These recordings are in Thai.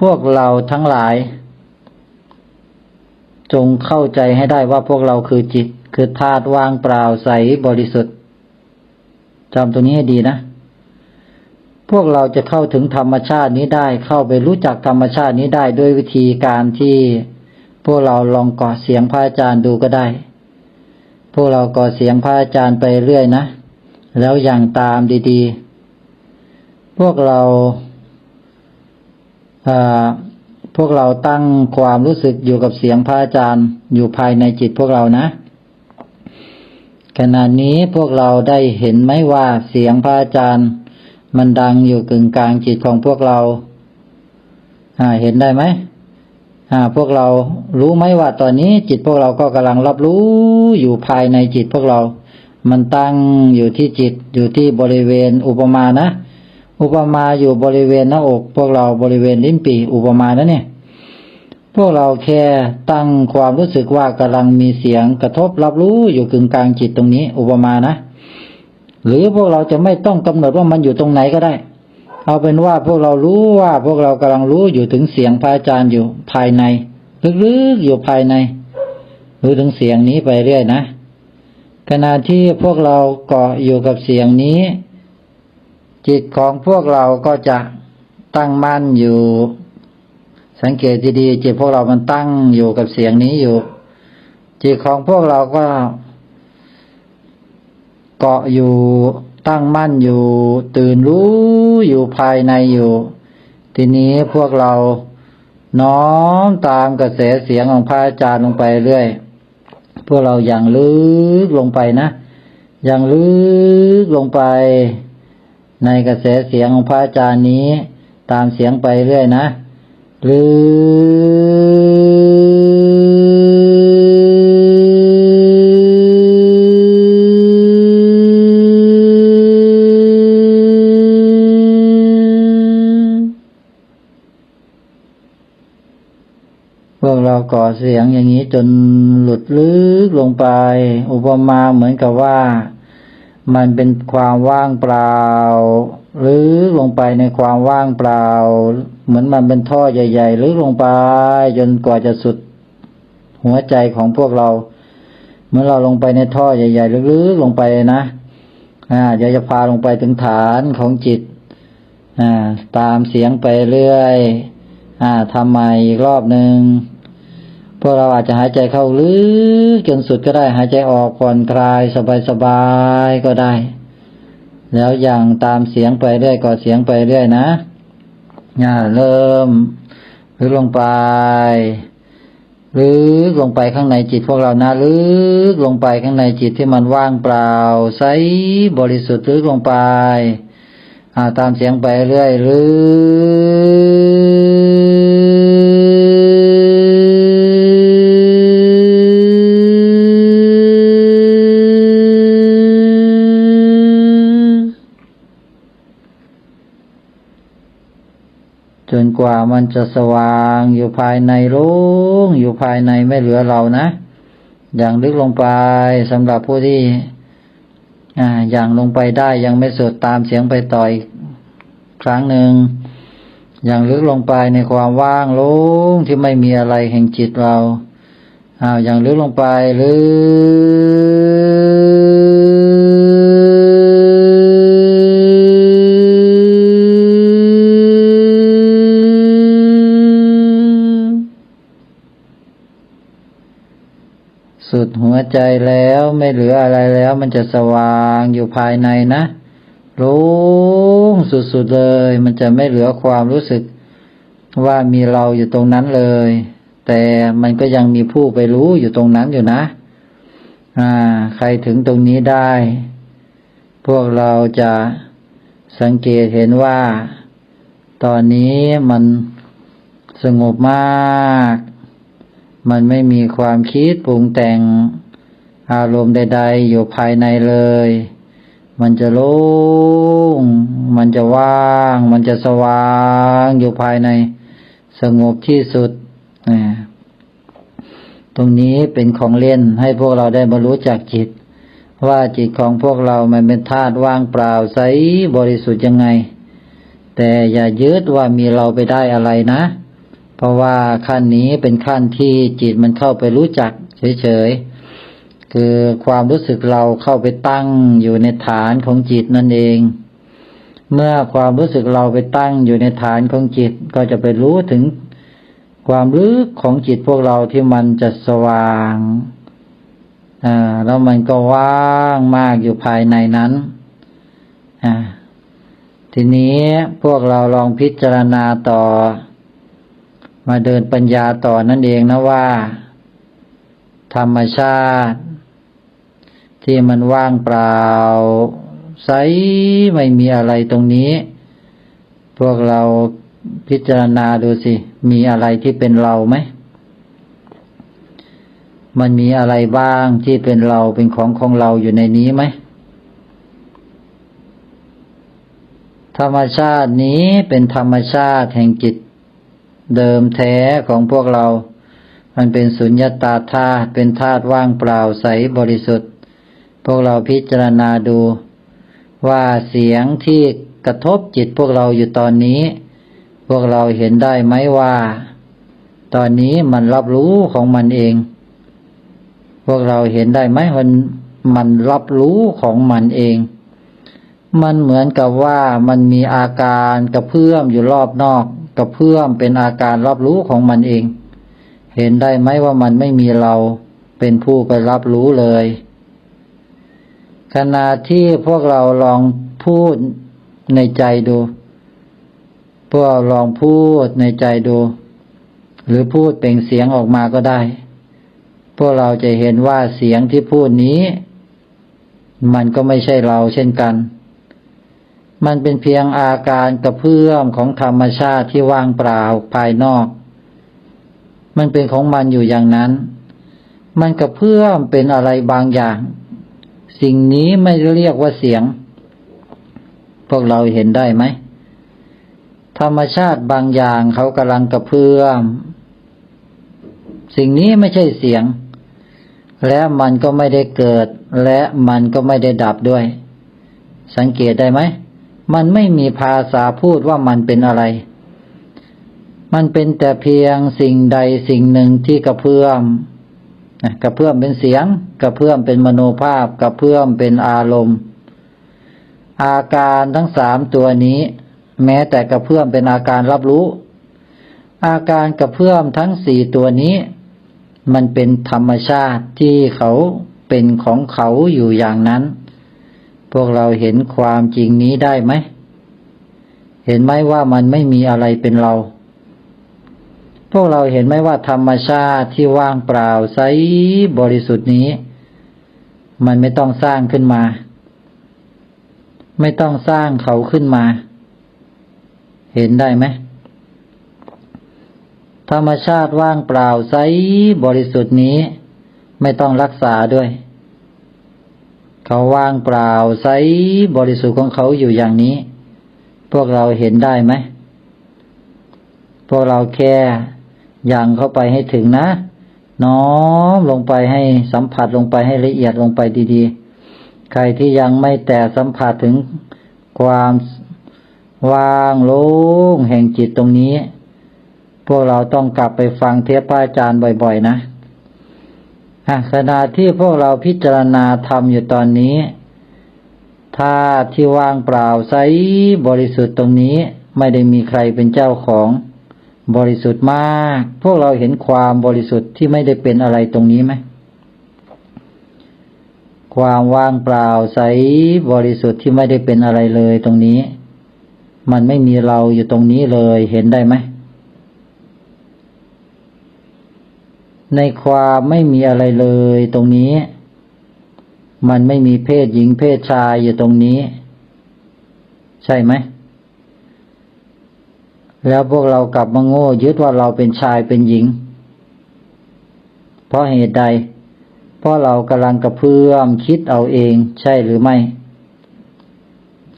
พวกเราทั้งหลาย จงเข้าใจให้ได้ว่าพวกเราคือจิต คือธาตุว่างเปล่าใสบริสุทธิ์จำตัวนี้ให้ดีนะ พวกเราจะเข้าถึงธรรมชาตินี้ได้ เข้าไปรู้จักธรรมชาตินี้ได้ด้วยวิธีการที่พวกเราลองก่อเสียงพระอาจารย์ดูก็ได้ พวกเราก่อเสียงพระอาจารย์ไปเรื่อยนะ แล้วอย่างตามดี ๆ พวกเรา พวกเราตั้งความรู้สึกอยู่กับเสียงพระอาจารย์อยู่ภายในจิตพวกเรานะ ขณะนี้พวกเราได้เห็นไหมว่าเสียงพระอาจารย์ มันดังอยู่กึ่งกลางจิตของพวกเราเห็นได้ไหมพวกเรารู้ไหมว่าตอนนี้จิตพวกเราก็กำลังรับรู้อยู่ภายในจิตพวกเรา มันตั้งอยู่ที่จิตอยู่ที่บริเวณอุปมานะ อุปมาอยู่บริเวณหน้าอก พวกเราบริเวณลิ้นปีอุปมานะเนี่ย พวกเราแค่ตั้งความรู้สึกว่ากำลังมีเสียงกระทบรับรู้อยู่กึ่งกลางจิตตรงนี้ อุปมานะ หรือพวกเราจะไม่ต้องกำหนดว่ามันอยู่ตรงไหนก็ได้ เอาเป็นว่าพวกเรารู้ว่าพวกเรากำลังรู้อยู่ถึงเสียงพระอาจารย์อยู่ภายในลึกๆอยู่ภายใน รู้ถึงเสียงนี้ไปเรื่อยนะขณะที่พวกเราเกาะอยู่กับเสียงนี้ จิตของพวกเราก็จะตั้งมั่นอยู่ สังเกตดีๆจิตพวกเรามันตั้งอยู่กับเสียงนี้อยู่ จิตของพวกเราก็ เกาะอยู่ตั้งมั่นอยู่ ตื่นรู้อยู่ภายในอยู่ ทีนี้พวกเราน้อมตามกระแสเสียงของพระอาจารย์ลงไปเรื่อย พวกเราอย่างลึกลงไปนะ อย่างลึกลงไป ในกระแสเสียงของพระอาจารย์นี้ ตามเสียงไปเรื่อยนะลึกพวกเราก่อเสียงอย่างนี้จนหลุดลึกลงไป อุปมาเหมือนกับว่า มันเป็นความว่างเปล่าลึกลงไปในความว่างเปล่า เหมือนมันเป็นท่อใหญ่ๆลึกลงไปจนกว่าจะสุดหัวใจของพวกเรา เมื่อเราลงไปในท่อใหญ่ๆลึกๆลงไปนะอ่าเดี๋ยวจะพาลงไปถึงฐานของจิตอ่าตามเสียงไปเรื่อย อ่าทำใหม่อีกรอบหนึ่ง พวกเราอาจจะหายใจเข้าลึกจนสุดก็ได้ หายใจออกผ่อนคลายสบายๆก็ได้ แล้วอย่างตามเสียงไปเรื่อยก็เสียงไปเรื่อยนะอ่าเริ่มลึกลงไปลึกลงไปข้างในจิตพวกเรานะลึกลงไปข้างในจิตที่มันว่างเปล่าใสบริสุทธิ์ลึกลงไป อ่าตามเสียงไปเรื่อยลึก จนกว่ามันจะสว่างอยู่ภายในโล่งอยู่ภายในไม่เหลือเรานะ อย่างลึกลงไปสำหรับผู้ที่อ่าอย่างลงไปได้ยังไม่สุดตามเสียงไปต่ออีกครั้งหนึ่งอย่างลึกลงไปในความว่างโล่งที่ไม่มีอะไรแห่งจิตเราอ้าวอย่างลึกลงไปลึก ดหัวใจแล้วไม่เหลืออะไรแล้ว มันจะสว่างอยู่ภายในนะโล่งสุดๆเลย มันจะไม่เหลือความรู้สึกว่ามีเราอยู่ตรงนั้นเลย แต่มันก็ยังมีผู้ไปรู้อยู่ตรงนั้นอยู่นะ อ่า ใครถึงตรงนี้ได้ พวกเราจะสังเกตเห็นว่า ตอนนี้มันสงบมาก มันไม่มีความคิดปรุงแต่งอารมณ์ใด ๆ อยู่ภายในเลย มันจะโล่ง มันจะว่าง มันจะสว่างอยู่ภายในสงบที่สุด ตรงนี้เป็นของเล่นให้พวกเราได้บรรลุจากจิต ว่าจิตของพวกเรามันเป็นธาตุว่างเปล่าใสบริสุทธิ์ยังไง แต่อย่ายึดว่ามีเราไปได้อะไรนะ เพราะว่าขั้นนี้เป็นขั้นที่จิตมันเข้าไปรู้จักเฉยๆ คือความรู้สึกเราเข้าไปตั้งอยู่ในฐานของจิตนั่นเอง เมื่อความรู้สึกเราไปตั้งอยู่ในฐานของจิตก็จะไปรู้ถึงความลึกของจิตพวกเราที่มันจะสว่างอ่าแล้วมันก็ว่างมากอยู่ภายในนั้นอ่าทีนี้พวกเราลองพิจารณาต่อ มาเดินปัญญาต่อนั่นเองนะว่า ธรรมชาติ ที่มันว่างเปล่าใสไม่มีอะไรตรงนี้ พวกเราพิจารณาดูสิ มีอะไรที่เป็นเราไหม มันมีอะไรบ้างที่เป็นเราเป็นของของเราอยู่ในนี้ไหม ธรรมชาตินี้เป็นธรรมชาติแห่งจิต เดิมแท้ของพวกเรา มันเป็นสุญญตาธาตุเป็นธาตุว่างเปล่าใสบริสุทธิ์ พวกเราพิจารณาดู ว่าเสียงที่กระทบจิตพวกเราอยู่ตอนนี้ พวกเราเห็นได้ไหมว่า ตอนนี้มันรับรู้ของมันเอง พวกเราเห็นได้ไหมมันมันรับรู้ของมันเอง มันเหมือนกับว่ามันมีอาการกระเพื่อมอยู่รอบนอก กระเพื่อมเป็นอาการรับรู้ของมันเอง เห็นได้ไหมว่ามันไม่มีเราเป็นผู้ไปรับรู้เลย ขณะที่พวกเราลองพูดในใจดู พวกเราลองพูดในใจดู หรือพูดเปล่งเสียงออกมาก็ได้ พวกเราจะเห็นว่าเสียงที่พูดนี้ มันก็ไม่ใช่เราเช่นกัน มันเป็นเพียงอาการกระเพื่อมของธรรมชาติที่ว่างเปล่าภายนอก มันเป็นของมันอยู่อย่างนั้น มันกระเพื่อมเป็นอะไรบางอย่าง สิ่งนี้ไม่เรียกว่าเสียง พวกเราเห็นได้ไหม ธรรมชาติบางอย่างเขากำลังกระเพื่อม สิ่งนี้ไม่ใช่เสียง และมันก็ไม่ได้เกิด และมันก็ไม่ได้ดับด้วย สังเกตได้ไหม มันไม่มีภาษาพูดว่ามันเป็นอะไร มันเป็นแต่เพียงสิ่งใดสิ่งหนึ่งที่กระเพื่อมกระเพื่อมเป็นเสียง กระเพื่อมเป็นมโนภาพ กระเพื่อมเป็นอารมณ์ อาการทั้งสามตัวนี้ แม้แต่กระเพื่อมเป็นอาการรับรู้ อาการกระเพื่อมทั้งสี่ตัวนี้ มันเป็นธรรมชาติที่เขาเป็นของเขาอยู่อย่างนั้น พวกเราเห็นความจริงนี้ได้ไหม เห็นไหมว่ามันไม่มีอะไรเป็นเรา พวกเราเห็นไหมว่าธรรมชาติที่ว่างเปล่าใสบริสุทธิ์นี้ มันไม่ต้องสร้างขึ้นมา ไม่ต้องสร้างเขาขึ้นมา เห็นได้ไหมธรรมชาติว่างเปล่าใสบริสุทธิ์นี้ ไม่ต้องรักษาด้วย เขาว่างเปล่าใสบริสุทธิ์ของเขาอยู่อย่างนี้ พวกเราเห็นได้ไหม พวกเราแค่ยังเข้าไปให้ถึงนะ น้อมลงไปให้สัมผัสลงไปให้ละเอียดลงไปดีๆ ใครที่ยังไม่แต่สัมผัสถึงความว่างโล่งแห่งจิตตรงนี้ พวกเราต้องกลับไปฟังเทปพระอาจารย์บ่อยๆนะ ขณะที่พวกเราพิจารณาทำอยู่ตอนนี้ถ้าที่ว่างเปล่าใสบริสุทธิ์ตรงนี้ไม่ได้มีใครเป็นเจ้าของ บริสุทธิ์มาก พวกเราเห็นความบริสุทธิ์ที่ไม่ได้เป็นอะไรตรงนี้ไหมความว่างเปล่าใสบริสุทธิ์ที่ไม่ได้เป็นอะไรเลยตรงนี้ มันไม่มีเราอยู่ตรงนี้เลยเห็นได้ไหม ในความไม่มีอะไรเลยตรงนี้ มันไม่มีเพศหญิงเพศชายอยู่ตรงนี้ ใช่ไหม แล้วพวกเรากลับมาโง่ยึดว่าเราเป็นชายเป็นหญิง เพราะเหตุใด เพราะเรากำลังกระเพื่อมคิดเอาเองใช่หรือไม่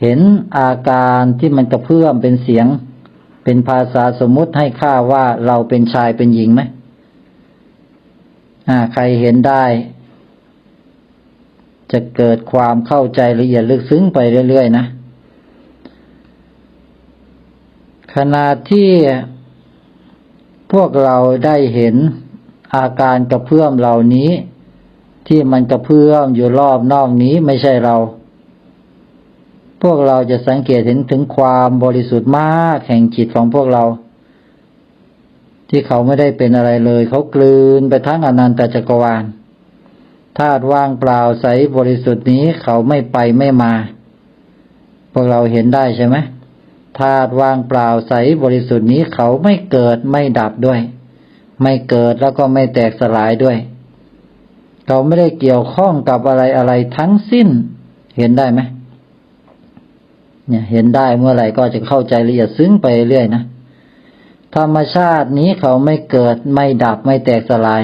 เห็นอาการที่มันกระเพื่อมเป็นเสียง เป็นภาษาสมมุติให้ค่าว่าเราเป็นชายเป็นหญิงไหม ใครเห็นได้ จะเกิดความเข้าใจละเอียดลึกซึ้งไปเรื่อยๆ นะ ขณะที่พวกเราได้เห็นอาการกระเพื่อมเหล่านี้ ที่มันกระเพื่อมอยู่รอบนอกนี้ไม่ใช่เรา พวกเราจะสังเกตเห็นถึงความบริสุทธิ์มากแห่งจิตของพวกเรา ที่เขาไม่ได้เป็นอะไรเลย เขากลืนไปทั้งอนันตจักรวาลธาตุว่างเปล่าใสบริสุทธิ์นี้เขาไม่ไปไม่มา พวกเราเห็นได้ใช่ไหมธาตุว่างเปล่าใสบริสุทธิ์นี้เขาไม่เกิดไม่ดับด้วย ไม่เกิดแล้วก็ไม่แตกสลายด้วย เขาไม่ได้เกี่ยวข้องกับอะไรอะไรทั้งสิ้น เห็นได้ไหมเนี่ย เห็นได้เมื่อไหร่ก็จะเข้าใจละเอียดซึ้งไปเรื่อยนะ ธรรมชาตินี้เขาไม่เกิดไม่ดับไม่แตกสลาย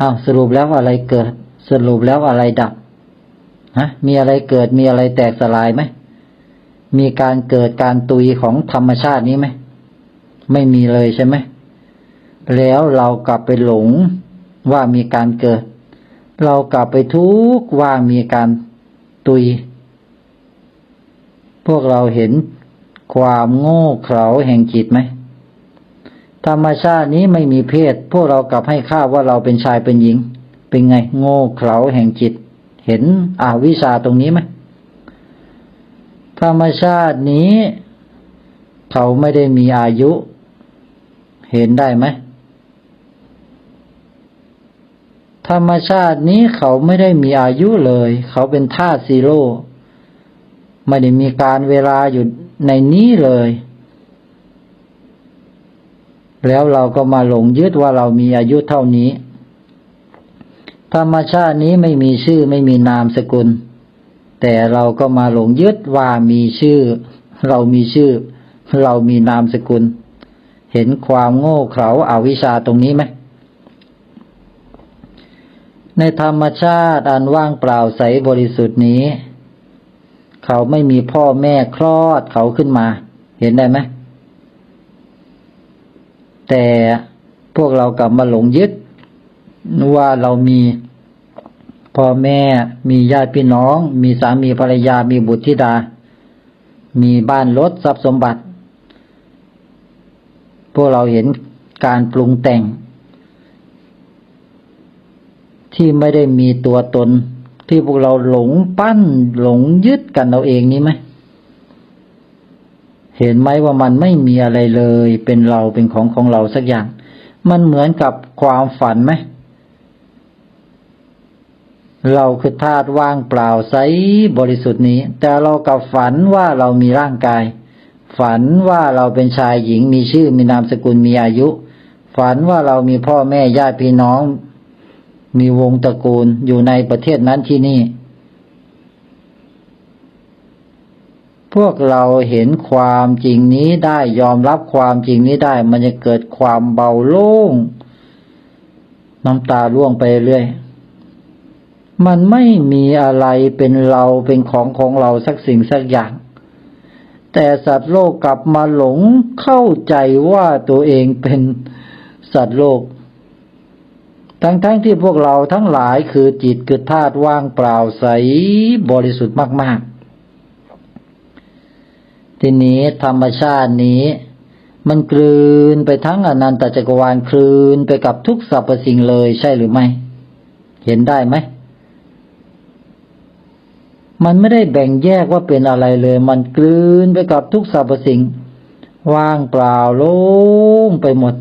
อ้าวสรุปแล้วอะไรเกิด สรุปแล้วอะไรดับฮะมีอะไรเกิดมีอะไรแตกสลายไหมมีการเกิดการตุยของธรรมชาตินี้ไหมไม่มีเลยใช่ไหมแล้วเรากลับไปหลงว่ามีการเกิด เรากลับไปทุกข์ว่ามีการตุย พวกเราเห็นความโง่เขลาแห่งจิตไหม ธรรมชาตินี้ไม่มีเพศ พวกเรากลับให้ค่าว่าเราเป็นชายเป็นหญิง เป็นไงโง่เขลาแห่งจิต เห็นอาวิชาตรงนี้ไหมธรรมชาตินี้ เขาไม่ได้มีอายุ เห็นได้ไหมธรรมชาตินี้เขาไม่ได้มีอายุเลย เขาเป็นธาตุซีโร่ไม่ได้มีการเวลาอยู่ในนี้เลย แล้วเราก็มาหลงยึดว่าเรามีอายุเท่านี้ ธรรมชาตินี้ไม่มีชื่อไม่มีนามสกุล แต่เราก็มาหลงยึดว่ามีชื่อ เรามีชื่อ เรามีนามสกุล เห็นความโง่เขลาอาวิชชาตรงนี้ไหมในธรรมชาติอันว่างเปล่าใสบริสุทธิ์นี้ เขาไม่มีพ่อแม่คลอดเขาขึ้นมา เห็นได้ไหม แต่พวกเรากลับมาหลงยึดว่าเรามีพ่อแม่ มีญาติพี่น้อง มีสามีภรรยา มีบุตรธิดา มีบ้านรถทรัพย์สมบัติ พวกเราเห็นการปรุงแต่ง ที่ไม่ได้มีตัวตนที่พวกเราหลงปั้นหลงยึดกันเราเองนี้ไหม เห็นไหมว่ามันไม่มีอะไรเลย เป็นเราเป็นของของเราสักอย่าง มันเหมือนกับความฝันไหมเราคือธาตุว่างเปล่าใสบริสุทธิ์นี้ แต่เรากับฝันว่าเรามีร่างกาย ฝันว่าเราเป็นชายหญิงมีชื่อมีนามสกุลมีอายุ ฝันว่าเรามีพ่อแม่ญาติพี่น้อง มีวงตระกูลอยู่ในประเทศนั้นที่นี่ พวกเราเห็นความจริงนี้ได้ยอมรับความจริงนี้ได้ มันจะเกิดความเบาโล่ง น้ำตาร่วงไปเรื่อย มันไม่มีอะไรเป็นเราเป็นของของเราสักสิ่งสักอย่าง แต่สัตว์โลกกลับมาหลงเข้าใจว่าตัวเองเป็นสัตว์โลก ทั้งๆทที่พวกเราทั้งหลายคือจิตคือธาตุว่างเปล่าใสบริสุทธิ์มาก ๆ ทีนี้ธรรมชาตินี้ มันกลืนไปทั้งอนันตจักรวาลคลืนไปกับทุกสรรพสิ่งเลยใช่หรือไม่ เห็นได้ไหม มันไม่ได้แบ่งแยกว่าเป็นอะไรเลย มันกลืนไปกับทุกสรรพสิ่ง ว่างเปล่าโล่งไปหมด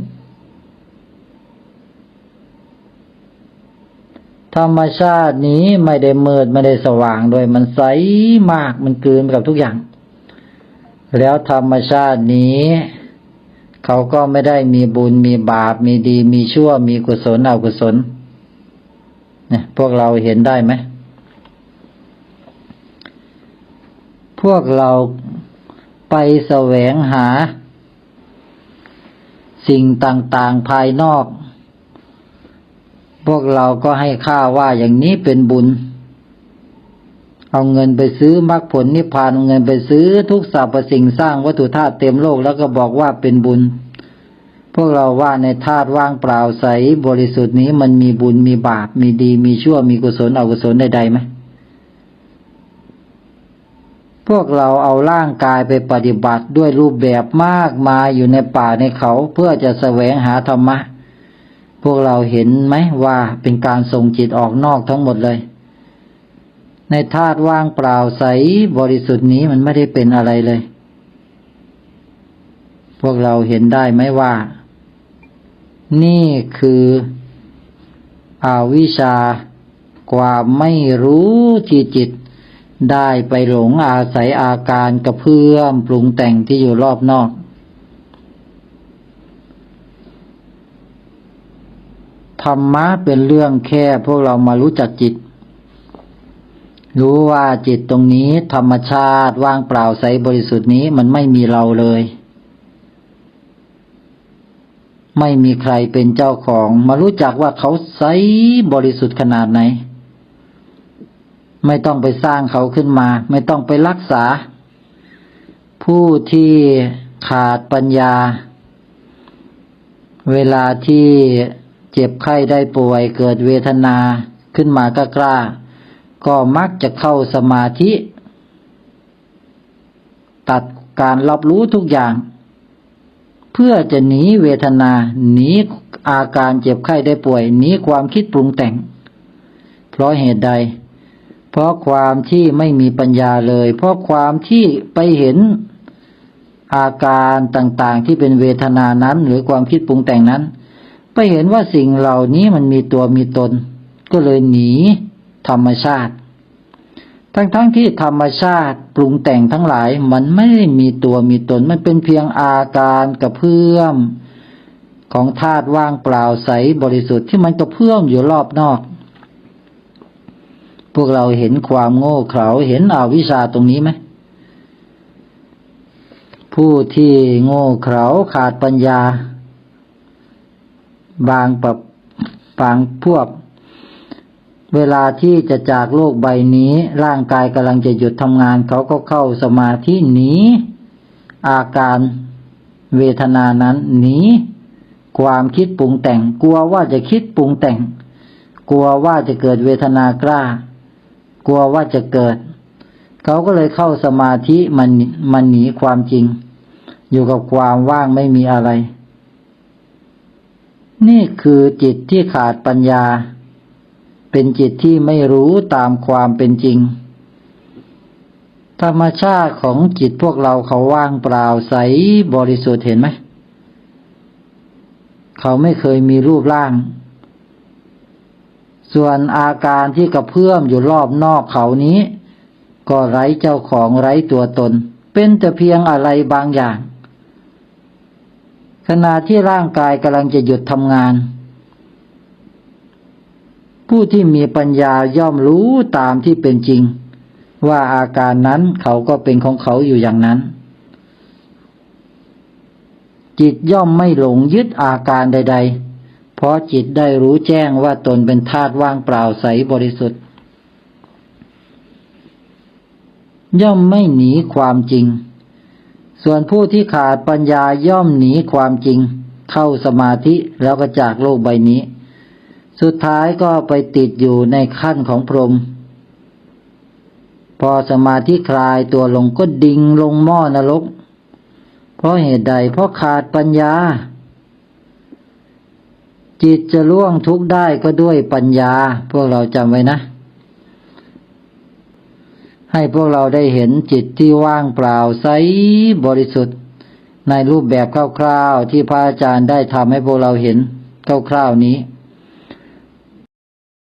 ธรรมชาตินี้ไม่ได้มืดไม่ได้สว่างโดยมันใสมากมันกลืนไปกับทุกอย่าง แล้วธรรมชาตินี้ เขาก็ไม่ได้มีบุญมีบาป มีดี มีชั่ว มีกุศลอกุศลเนี่ยพวกเราเห็นได้ไหม พวกเราไปแสวงหา สิ่งต่างๆภายนอก พวกเราก็ให้ค่าว่าอย่างนี้เป็นบุญ เอาเงินไปซื้อมรรคผลนิพพานเอาเงินไปซื้อทุกสรรพสิ่งสร้างวัตถุธาตุเต็มโลกแล้วก็บอกว่าเป็นบุญ พวกเราว่าในธาตุว่างเปล่าใสบริสุทธิ์นี้มันมีบุญมีบาปมีดี มีชั่วมีกุศลอกุศลใดๆไหมพวกเราเอาร่างกายไปปฏิบัติด้วยรูปแบบมากมายอยู่ในป่าในเขาเพื่อจะแสวงหาธรรมะ พวกเราเห็นไหมว่าเป็นการส่งจิตออกนอกทั้งหมดเลย ในธาตุว่างเปล่าใสบริสุทธิ์นี้มันไม่ได้เป็นอะไรเลย พวกเราเห็นได้ไหมว่า นี่คืออาวิชาความไม่รู้ที่จิต ได้ไปหลงอาศัยอาการกระเพื่อมปรุงแต่งที่อยู่รอบนอก ธรรมะเป็นเรื่องแค่พวกเรามารู้จักจิต รู้ว่าจิตตรงนี้ธรรมชาติว่างเปล่าใสบริสุทธิ์นี้มันไม่มีเราเลย ไม่มีใครเป็นเจ้าของ มารู้จักว่าเขาใสบริสุทธิ์ขนาดไหน ไม่ต้องไปสร้างเขาขึ้นมา ไม่ต้องไปรักษา ผู้ที่ขาดปัญญา เวลาที่เจ็บไข้ได้ป่วยเกิดเวทนาขึ้นมาก็กล้า ก็มักจะเข้าสมาธิ ตัดการรับรู้ทุกอย่าง เพื่อจะหนีเวทนา หนีอาการเจ็บไข้ได้ป่วย หนีความคิดปรุงแต่ง เพราะเหตุใด เพราะความที่ไม่มีปัญญาเลย เพราะความที่ไปเห็นอาการต่างๆที่เป็นเวทนานั้น หรือความคิดปรุงแต่งนั้น ไปเห็นว่าสิ่งเหล่านี้มันมีตัวมีตน ก็เลยหนี ธรรมชาติ ทั้งๆทที่ธรรมชาติปรุงแต่งทั้งหลาย มันไม่ได้มีตัวมีตน มันเป็นเพียงอาการกระเพื่อมของธาตุว่างเปล่าใสบริสุทธิ์ที่มันกระเพื่อมอยู่รอบนอก พวกเราเห็นความโง่เขลาเห็นอวิชชาตรงนี้ไหมผู้ที่โง่เขลาขาดปัญญา บางปบางพวก เวลาที่จะจากโลกใบนี้ ร่างกายกำลังจะหยุดทำงาน เขาก็เข้าสมาธิหนีอาการเวทนานั้นหนีความคิดปรุงแต่ง กลัวว่าจะคิดปรุงแต่ง กลัวว่าจะเกิดเวทนากล้า กลัวว่าจะเกิด เขาก็เลยเข้าสมาธิมันมันหนีความจริง อยู่กับความว่างไม่มีอะไร นี่คือจิตที่ขาดปัญญา เป็นจิตที่ไม่รู้ตามความเป็นจริง ธรรมชาติของจิตพวกเราเขาว่างเปล่าใสบริสุทธิ์เห็นไหม เขาไม่เคยมีรูปร่าง ส่วนอาการที่กระเพื่อมอยู่รอบนอกเขานี้ ก็ไร้เจ้าของไร้ตัวตน เป็นแต่เพียงอะไรบางอย่าง ขณะที่ร่างกายกำลังจะหยุดทำงาน ผู้ที่มีปัญญาย่อมรู้ตามที่เป็นจริง ว่าอาการนั้นเขาก็เป็นของเขาอยู่อย่างนั้น จิตย่อมไม่หลงยึดอาการใด ๆ เพราะจิตได้รู้แจ้งว่าตนเป็นธาตุว่างเปล่าใสบริสุทธิ์ ย่อมไม่หนีความจริง ส่วนผู้ที่ขาดปัญญาย่อมหนีความจริง เข้าสมาธิแล้วก็จากโลกใบนี้ สุดท้ายก็ไปติดอยู่ในขั้นของพรหมพอสมาธิคลายตัวลงก็ดิ่งลงหม้อนรก เพราะเหตุใดเพราะขาดปัญญา จิตจะล่วงทุกข์ได้ก็ด้วยปัญญา พวกเราจำไว้นะ ให้พวกเราได้เห็นจิตที่ว่างเปล่าใสบริสุทธิ์ ในรูปแบบคร่าวๆที่พระอาจารย์ได้ทำให้พวกเราเห็นคร่าวๆนี้